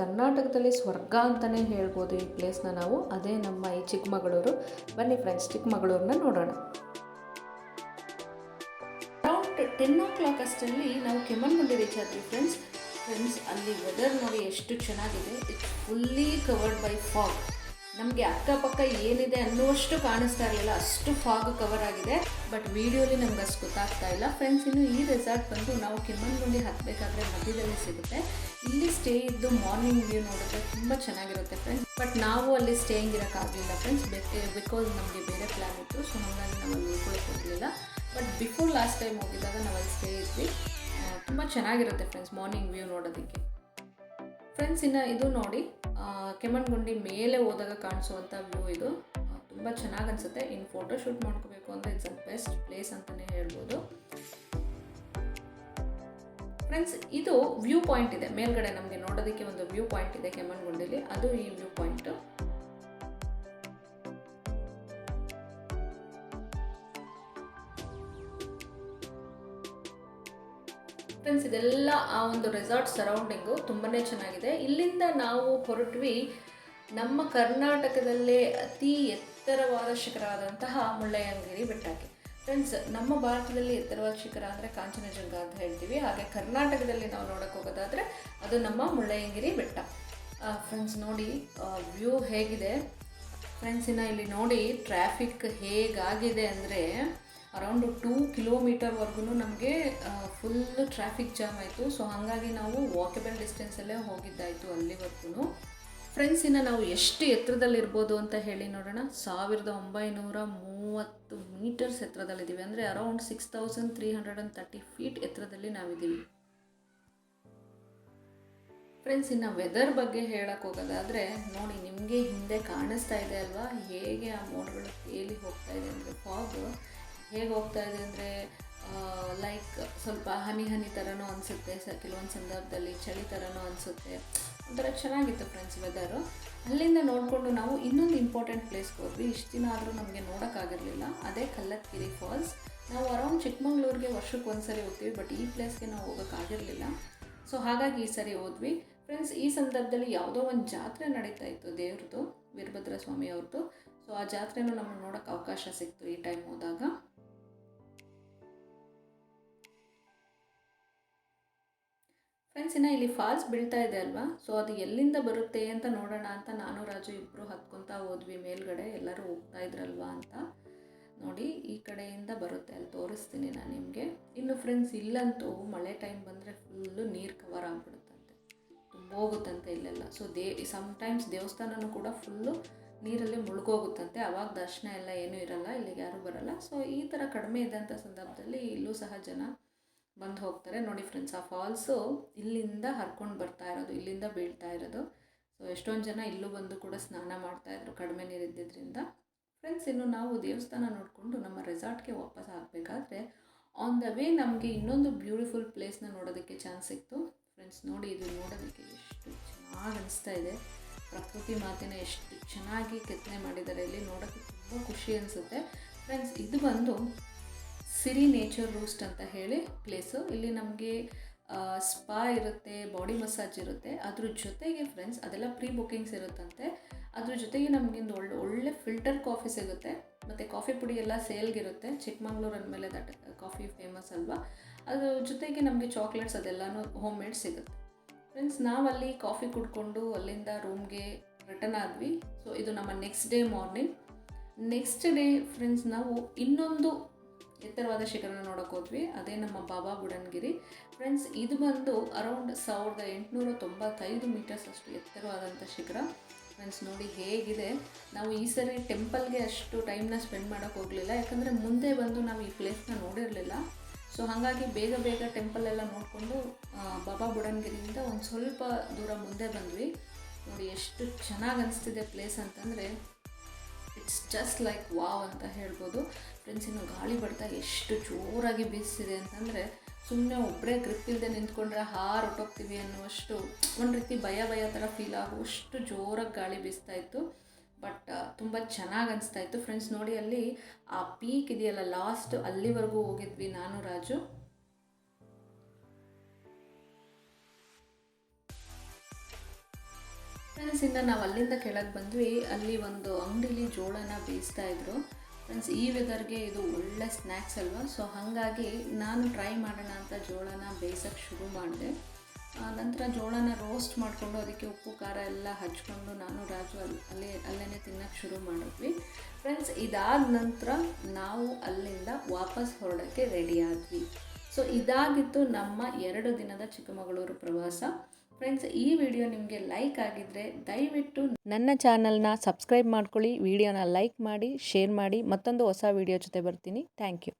ಕರ್ನಾಟಕದಲ್ಲಿ ಸ್ವರ್ಗ ಅಂತಲೇ ಹೇಳ್ಬೋದು ಈ ಪ್ಲೇಸ್ನ ನಾವು. ಅದೇ ನಮ್ಮ ಈ ಚಿಕ್ಕಮಗಳೂರು. ಬನ್ನಿ ಫ್ರೆಂಡ್ಸ್ ಚಿಕ್ಕಮಗಳೂರನ್ನ ನೋಡೋಣ. ಅರೌಂಡ್ ಟೆನ್ ಓ ಕ್ಲಾಕ್ ಅಷ್ಟರಲ್ಲಿ ನಾವು ಕೆಮ್ಮಣ್ಣುಗುಂಡಿ ರೀಚ್ ಆದ್ವಿ ಫ್ರೆಂಡ್ಸ್ ಫ್ರೆಂಡ್ಸ್ ಅಲ್ಲಿ ವೆದರ್ ನೋಡಿ ಎಷ್ಟು ಚೆನ್ನಾಗಿದೆ. It's fully covered by fog ನಮಗೆ ಅಕ್ಕಪಕ್ಕ ಏನಿದೆ ಅನ್ನುವಷ್ಟು ಕಾಣಿಸ್ತಾ ಇರಲಿಲ್ಲ. ಅಷ್ಟು ಫಾಗ್ ಕವರ್ ಆಗಿದೆ. ಬಟ್ ವಿಡಿಯೋಲಿ ನಮ್ಗೆ ಅಷ್ಟು ಗೊತ್ತಾಗ್ತಾ ಇಲ್ಲ. ಫ್ರೆಂಡ್ಸ್ ಇನ್ನು ಈ ರೆಸಾರ್ಟ್ ಬಂದು ನಾವು ಕೆಮ್ಮಣ್ಣುಗುಂಡಿ ಹತ್ತಬೇಕಾದ್ರೆ ಮಧ್ಯದಲ್ಲಿ ಸಿಗುತ್ತೆ. ಇಲ್ಲಿ ಸ್ಟೇ ಇದ್ದು ಮಾರ್ನಿಂಗ್ ವ್ಯೂ ನೋಡಿದ್ರೆ ತುಂಬ ಚೆನ್ನಾಗಿರುತ್ತೆ ಫ್ರೆಂಡ್ಸ್ ಬಟ್ ನಾವು ಅಲ್ಲಿ ಸ್ಟೇಯಿಂಗ್ ಇರೋಕ್ಕಾಗಲಿಲ್ಲ ಫ್ರೆಂಡ್ಸ್ ಬಿಕಾಸ್ ನಮಗೆ ಬೇರೆ ಪ್ಲ್ಯಾನ್ ಇತ್ತು. ಸೊ ಹಾಗಾಗಿ ನಾವು ಅಲ್ಲಿ ಬಟ್ ಬಿಫೋರ್ ಲಾಸ್ಟ್ ಟೈಮ್ ಹೋಗಿದ್ದಾಗ ನಾವು ಅಲ್ಲಿ ಸ್ಟೇ ಇದ್ವಿ ತುಂಬ ಚೆನ್ನಾಗಿರುತ್ತೆ ಫ್ರೆಂಡ್ಸ್ ಮಾರ್ನಿಂಗ್ ವ್ಯೂ ನೋಡೋದಕ್ಕೆ. ಫ್ರೆಂಡ್ಸ್ ಇನ್ನು ಇದು ನೋಡಿ ಕೆಮ್ಮಣ್ಣುಗುಂಡಿ ಮೇಲೆ ಹೋದಾಗ ಕಾಣಿಸುವಂಥ ವ್ಯೂ ಇದು. ತುಂಬ ಚೆನ್ನಾಗಿ ಅನಿಸುತ್ತೆ. ಇನ್ನು ಫೋಟೋ ಶೂಟ್ ಮಾಡ್ಕೋಬೇಕು ಅಂದರೆ ಇಟ್ಸ್ ಅ ಬೆಸ್ಟ್ ಪ್ಲೇಸ್ ಅಂತಲೇ ಹೇಳ್ಬೋದು. ಫ್ರೆಂಡ್ಸ್ ಇದು ವ್ಯೂ ಪಾಯಿಂಟ್ ಇದೆ. ಮೇಲ್ಗಡೆ ನಮಗೆ ನೋಡೋದಕ್ಕೆ ಒಂದು ವ್ಯೂ ಪಾಯಿಂಟ್ ಇದೆ ಕೆಮ್ಮಣ್ಣುಗುಂಡಿಲಿ. ಅದು ಈ ವ್ಯೂ ಪಾಯಿಂಟು ಫ್ರೆಂಡ್ಸ್ ಇದೆಲ್ಲ ಆ ಒಂದು ರೆಸಾರ್ಟ್ ಸರೌಂಡಿಂಗು ತುಂಬಾ ಚೆನ್ನಾಗಿದೆ. ಇಲ್ಲಿಂದ ನಾವು ಹೊರಟ್ವಿ ನಮ್ಮ ಕರ್ನಾಟಕದಲ್ಲೇ ಅತಿ ಎತ್ತರವಾದ ಶಿಖರವಾದಂತಹ ಮುಳ್ಳಯ್ಯನಗಿರಿ ಬೆಟ್ಟಕ್ಕೆ. ಫ್ರೆಂಡ್ಸ್ ನಮ್ಮ ಭಾರತದಲ್ಲಿ ಎತ್ತರವಾದ ಶಿಖರ ಅಂದರೆ ಕಾಂಚನಜಂಗ ಅಂತ ಹೇಳ್ತೀವಿ. ಹಾಗೆ ಕರ್ನಾಟಕದಲ್ಲಿ ನಾವು ನೋಡೋಕೆ ಹೋಗೋದಾದರೆ ಅದು ನಮ್ಮ ಮುಳ್ಳಯ್ಯನಗಿರಿ ಬೆಟ್ಟ. ಫ್ರೆಂಡ್ಸ್ ನೋಡಿ ವ್ಯೂ ಹೇಗಿದೆ. ಫ್ರೆಂಡ್ಸಿನ ಇಲ್ಲಿ ನೋಡಿ ಟ್ರಾಫಿಕ್ ಹೇಗಾಗಿದೆ ಅಂದರೆ ಅರೌಂಡ್ ಟೂ ಕಿಲೋಮೀಟರ್ವರೆಗೂ ನಮಗೆ ಫುಲ್ ಟ್ರಾಫಿಕ್ ಜಾಮ್ ಆಯಿತು. ಸೊ ಹಾಗಾಗಿ ನಾವು ವಾಕೆಬಲ್ ಡಿಸ್ಟೆನ್ಸಲ್ಲೇ ಹೋಗಿದ್ದಾಯಿತು ಅಲ್ಲಿವರೆಗೂ ಫ್ರೆಂಡ್ಸಿನ ನಾವು ಎಷ್ಟು ಎತ್ತರದಲ್ಲಿರ್ಬೋದು ಅಂತ ಹೇಳಿ ನೋಡೋಣ. ಸಾವಿರದ ಒಂಬೈನೂರ ಮೂವತ್ತು ಮೀಟರ್ಸ್ ಎತ್ತರದಲ್ಲಿದ್ದೀವಿ. ಅಂದರೆ around six thousand three hundred and thirty feet ಎತ್ತರದಲ್ಲಿ ನಾವಿದ್ದೀವಿ. ಫ್ರೆಂಡ್ಸ್ ಇನ್ನು ವೆದರ್ ಬಗ್ಗೆ ಹೇಳಕ್ಕೆ ಹೋಗೋದಾದರೆ, ನೋಡಿ, ನಿಮಗೆ ಹಿಂದೆ ಕಾಣಿಸ್ತಾ ಇದೆ ಅಲ್ವಾ? ಹೇಗೆ ಆ ಮೋಡ್ಗಳು ತೇಲಿ ಹೋಗ್ತಾ ಇದೆ ಅಂದರೆ ಫಾಗ್ ಹೇಗೆ ಹೋಗ್ತಾ ಇದೆ ಅಂದರೆ ಲೈಕ್ ಸ್ವಲ್ಪ ಹನಿ ಹನಿ ಥರನೂ ಅನಿಸುತ್ತೆ ಸರ್ ಕೆಲವೊಂದು ಸಂದರ್ಭದಲ್ಲಿ ಚಳಿ ಥರನೂ ಅನಿಸುತ್ತೆ. ಒಂಥರ ಚೆನ್ನಾಗಿತ್ತು ಫ್ರೆಂಡ್ಸ್ ವೆದರು ಅಲ್ಲಿಂದ ನೋಡಿಕೊಂಡು ನಾವು ಇನ್ನೊಂದು ಇಂಪಾರ್ಟೆಂಟ್ ಪ್ಲೇಸ್ಗೆ ಹೋದ್ವಿ. ಇಷ್ಟು ದಿನ ಆದರೂ ನಮಗೆ ನೋಡೋಕ್ಕಾಗಿರಲಿಲ್ಲ ಅದೇ ಕಲ್ಲತ್ಗಿರಿ ಫಾಲ್ಸ್ ನಾವು ಅರೌಂಡ್ ಚಿಕ್ಕಮಂಗ್ಳೂರಿಗೆ ವರ್ಷಕ್ಕೆ ಒಂದು ಸರಿ ಹೋಗ್ತೀವಿ ಬಟ್ ಈ ಪ್ಲೇಸ್ಗೆ ನಾವು ಹೋಗೋಕ್ಕಾಗಿರಲಿಲ್ಲ ಸೊ ಹಾಗಾಗಿ ಈ ಸರಿ ಹೋದ್ವಿ. ಫ್ರೆಂಡ್ಸ್ ಈ ಸಂದರ್ಭದಲ್ಲಿ ಯಾವುದೋ ಒಂದು ಜಾತ್ರೆ ನಡೀತಾ ಇತ್ತು ದೇವ್ರದ್ದು ವೀರಭದ್ರ ಸ್ವಾಮಿ ಅವ್ರದ್ದು. ಸೊ ಆ ಜಾತ್ರೆನೂ ನಮಗೆ ನೋಡೋಕ್ಕೆ ಅವಕಾಶ ಸಿಕ್ತು ಈ ಟೈಮ್ ಹೋದಾಗ. ಇಲ್ಲಿ ಫಾಲ್ಸ್ ಬೀಳ್ತಾ ಇದೆ ಅಲ್ವಾ? ಸೊ ಅದು ಎಲ್ಲಿಂದ ಬರುತ್ತೆ ಅಂತ ನೋಡೋಣ ಅಂತ ನಾನು, ರಾಜು ಇಬ್ಬರು ಹತ್ಕೊತಾ ಹೋದ್ವಿ ಮೇಲ್ಗಡೆ. ಎಲ್ಲರೂ ಹೋಗ್ತಾ ಇದ್ರಲ್ವಾ ಅಂತ ನೋಡಿ ಈ ಕಡೆಯಿಂದ ಬರುತ್ತೆ. ಅಲ್ಲಿ ತೋರಿಸ್ತೀನಿ ನಾನು ನಿಮಗೆ. ಇನ್ನು ಫ್ರೆಂಡ್ಸ್ ಇಲ್ಲಂತೂ ಮಳೆ ಟೈಮ್ ಬಂದರೆ ಫುಲ್ಲು ನೀರು ಕವರ್ ಆಗಿಬಿಡುತ್ತಂತೆ. ತುಂಬ ಹೋಗುತ್ತಂತೆ ಇಲ್ಲೆಲ್ಲ. ಸೊ ದೇ ಸಮ್ಟೈಮ್ಸ್ ದೇವಸ್ಥಾನನೂ ಕೂಡ ಫುಲ್ಲು ನೀರಲ್ಲಿ ಮುಳುಗೋಗುತ್ತಂತೆ. ಅವಾಗ ದರ್ಶನ ಎಲ್ಲ ಏನೂ ಇರಲ್ಲ, ಇಲ್ಲಿಗೆ ಯಾರೂ ಬರಲ್ಲ. ಸೊ ಈ ಥರ ಕಡಿಮೆ ಇದ್ದಂಥ ಸಂದರ್ಭದಲ್ಲಿ ಇಲ್ಲೂ ಸಹ ಜನ ಬಂದು ಹೋಗ್ತಾರೆ. ನೋಡಿ ಫ್ರೆಂಡ್ಸ್ ಆ ಫಾಲ್ಸು ಇಲ್ಲಿಂದ ಹರ್ಕೊಂಡು ಬರ್ತಾ ಇರೋದು, ಇಲ್ಲಿಂದ ಬೀಳ್ತಾ ಇರೋದು. ಸೊ ಎಷ್ಟೊಂದು ಜನ ಇಲ್ಲೂ ಬಂದು ಕೂಡ ಸ್ನಾನ ಮಾಡ್ತಾಯಿದ್ರು ಕಡಿಮೆ ನೀರು ಇದ್ದಿದ್ದರಿಂದ ಫ್ರೆಂಡ್ಸ್ ಇನ್ನು ನಾವು ದೇವಸ್ಥಾನ ನೋಡಿಕೊಂಡು ನಮ್ಮ ರೆಸಾರ್ಟ್ಗೆ ವಾಪಸ್ ಆಗಬೇಕಾದ್ರೆ ಆನ್ ದ ವೇ ನಮಗೆ ಇನ್ನೊಂದು ಬ್ಯೂಟಿಫುಲ್ ಪ್ಲೇಸ್ನ ನೋಡೋದಕ್ಕೆ ಚಾನ್ಸ್ ಸಿಕ್ತು. ಫ್ರೆಂಡ್ಸ್ ನೋಡಿ ಇದು ನೋಡೋದಕ್ಕೆ ಎಷ್ಟು ಚೆನ್ನಾಗಿ ಅನಿಸ್ತಾ ಇದೆ. ಪ್ರಕೃತಿ ಮಾತಿನ ಎಷ್ಟು ಚೆನ್ನಾಗಿ ಕೆತ್ತನೆ ಮಾಡಿದ್ದಾರೆ. ಇಲ್ಲಿ ನೋಡೋಕ್ಕೆ ತುಂಬ ಖುಷಿ ಅನಿಸುತ್ತೆ. ಫ್ರೆಂಡ್ಸ್ ಇದು ಬಂದು ಸಿರಿ ನೇಚರ್ ರೂಸ್ಟ್ ಅಂತ ಹೇಳಿ ಪ್ಲೇಸು ಇಲ್ಲಿ ನಮಗೆ ಸ್ಪಾ ಇರುತ್ತೆ ಬಾಡಿ ಮಸಾಜ್ ಇರುತ್ತೆ. ಅದ್ರ ಜೊತೆಗೆ ಫ್ರೆಂಡ್ಸ್ ಅದೆಲ್ಲ ಪ್ರೀ ಬುಕ್ಕಿಂಗ್ಸ್ ಇರುತ್ತಂತೆ. ಅದ್ರ ಜೊತೆಗೆ ನಮಗಿಂದು ಒಳ್ಳೆ ಒಳ್ಳೆ ಫಿಲ್ಟರ್ ಕಾಫಿ ಸಿಗುತ್ತೆ. ಮತ್ತು ಕಾಫಿ ಪುಡಿ ಎಲ್ಲ ಸೇಲ್ಗಿರುತ್ತೆ ಚಿಕ್ಕಮಂಗ್ಳೂರು ಅಂದಮೇಲೆ ದಟ್ ಕಾಫಿ ಫೇಮಸ್ ಅಲ್ವಾ? ಅದ್ರ ಜೊತೆಗೆ ನಮಗೆ ಚಾಕ್ಲೇಟ್ಸ್ ಅದೆಲ್ಲನೂ ಹೋಮ್ ಮೇಡ್ ಸಿಗುತ್ತೆ. ಫ್ರೆಂಡ್ಸ್ ನಾವಲ್ಲಿ ಕಾಫಿ ಕುಡ್ಕೊಂಡು ಅಲ್ಲಿಂದ ರೂಮ್ಗೆ ರಿಟರ್ನ್ ಆದ್ವಿ. ಸೊ ಇದು ನಮ್ಮ next day morning next day friends ನಾವು ಇನ್ನೊಂದು ಎತ್ತರವಾದ ಶಿಖರನ ನೋಡೋಕೆ ಹೋದ್ವಿ. ಅದೇ ನಮ್ಮ ಬಾಬಾ ಬುಡನ್ಗಿರಿ. ಫ್ರೆಂಡ್ಸ್ ಇದು ಬಂದು ಅರೌಂಡ್ ಸಾವಿರದ ಎಂಟುನೂರ ತೊಂಬತ್ತೈದು ಮೀಟರ್ಸ್ ಅಷ್ಟು ಎತ್ತರವಾದಂಥ ಶಿಖರ. ಫ್ರೆಂಡ್ಸ್ ನೋಡಿ ಹೇಗಿದೆ. ನಾವು ಈ ಸರಿ ಟೆಂಪಲ್ಗೆ ಅಷ್ಟು ಟೈಮ್ನ ಸ್ಪೆಂಡ್ ಮಾಡೋಕೆ ಹೋಗಲಿಲ್ಲ. ಯಾಕಂದರೆ ಮುಂದೆ ಬಂದು ನಾವು ಈ ಪ್ಲೇಸ್ನ ನೋಡಿರಲಿಲ್ಲ. ಸೊ ಹಾಗಾಗಿ ಬೇಗ ಬೇಗ ಟೆಂಪಲ್ ಎಲ್ಲ ನೋಡಿಕೊಂಡು ಬಾಬಾ ಬುಡನ್ಗಿರಿಯಿಂದ ಒಂದು ಸ್ವಲ್ಪ ದೂರ ಮುಂದೆ ಬಂದ್ವಿ. ನೋಡಿ ಎಷ್ಟು ಚೆನ್ನಾಗಿ ಅನಿಸ್ತಿದೆ ಪ್ಲೇಸ್ ಅಂತಂದರೆ ಇಟ್ಸ್ ಜಸ್ಟ್ ಲೈಕ್ ವಾವ್ ಅಂತ ಹೇಳ್ಬೋದು. ಫ್ರೆಂಡ್ಸ್ ಇನ್ನು ಗಾಳಿ ಬರ್ತಾ ಎಷ್ಟು ಜೋರಾಗಿ ಬೀಸಿದೆ ಅಂತಂದರೆ ಸುಮ್ಮನೆ ಒಬ್ಬರೇ ಗ್ರಿಪ್ ಇಲ್ಲದೆ ನಿಂತ್ಕೊಂಡ್ರೆ ಹಾರು ಹೊಟ್ಟೋಗ್ತೀವಿ ಅನ್ನುವಷ್ಟು ಒಂದು ರೀತಿ ಭಯ ಭಯ ಥರ ಫೀಲ್ ಆಗುವಷ್ಟು ಜೋರಾಗಿ ಗಾಳಿ ಬೀಸ್ತಾ ಇತ್ತು. ಬಟ್ ತುಂಬ ಚೆನ್ನಾಗಿ ಅನಿಸ್ತಾ ಇತ್ತು. ಫ್ರೆಂಡ್ಸ್ ನೋಡಿ ಅಲ್ಲಿ ಆ ಪೀಕ್ ಇದೆಯಲ್ಲ ಲಾಸ್ಟ್ ಅಲ್ಲಿವರೆಗೂ ಹೋಗಿದ್ವಿ ನಾನು, ರಾಜು. ಫ್ರೆಂಡ್ಸ್ ಇನ್ನು ನಾವು ಅಲ್ಲಿಂದ ಕೆಳಗೆ ಬಂದ್ವಿ. ಅಲ್ಲಿ ಒಂದು ಅಂಗಡಿಲಿ ಜೋಳನ ಬೇಯಿಸ್ತಾ ಇದ್ರು. ಫ್ರೆಂಡ್ಸ್ ಈ ವೆದರ್ಗೆ ಇದು ಒಳ್ಳೆ ಸ್ನ್ಯಾಕ್ಸ್ ಅಲ್ವಾ? ಸೊ ಹಾಗಾಗಿ ನಾನು ಟ್ರೈ ಮಾಡೋಣ ಅಂತ ಜೋಳನ ಬೇಯಿಸೋಕ್ಕೆ ಶುರು ಮಾಡಿದೆ. ನಂತರ ಜೋಳನ ರೋಸ್ಟ್ ಮಾಡಿಕೊಂಡು ಅದಕ್ಕೆ ಉಪ್ಪು, ಖಾರ ಎಲ್ಲ ಹಚ್ಕೊಂಡು ನಾನು ರಾಜು ಅಲ್ಲಿ ಅಲ್ಲೇ ಅಲ್ಲೇ ತಿನ್ನೋಕ್ಕೆ ಶುರು ಮಾಡಿದ್ವಿ. ಫ್ರೆಂಡ್ಸ್ ಇದಾದ ನಂತರ ನಾವು ಅಲ್ಲಿಂದ ವಾಪಸ್ ಹೊರಡೋಕ್ಕೆ ರೆಡಿ ಆದ್ವಿ. ಸೊ ಇದಾಗಿತ್ತು ನಮ್ಮ ಎರಡು ದಿನದ ಚಿಕ್ಕಮಗಳೂರು ಪ್ರವಾಸ. ಫ್ರೆಂಡ್ಸ್ ಈ ವಿಡಿಯೋ ನಿಮಗೆ ಲೈಕ್ ಆಗಿದ್ರೆ ದಯವಿಟ್ಟು ನನ್ನ ಚಾನಲ್ನ ಸಬ್ಸ್ಕ್ರೈಬ್ ಮಾಡ್ಕೊಳ್ಳಿ ವಿಡಿಯೋನ ಲೈಕ್ ಮಾಡಿ ಶೇರ್ ಮಾಡಿ, ಮತ್ತೊಂದು ಹೊಸ ವಿಡಿಯೋ ಜೊತೆ ಬರ್ತೀನಿ. Thank you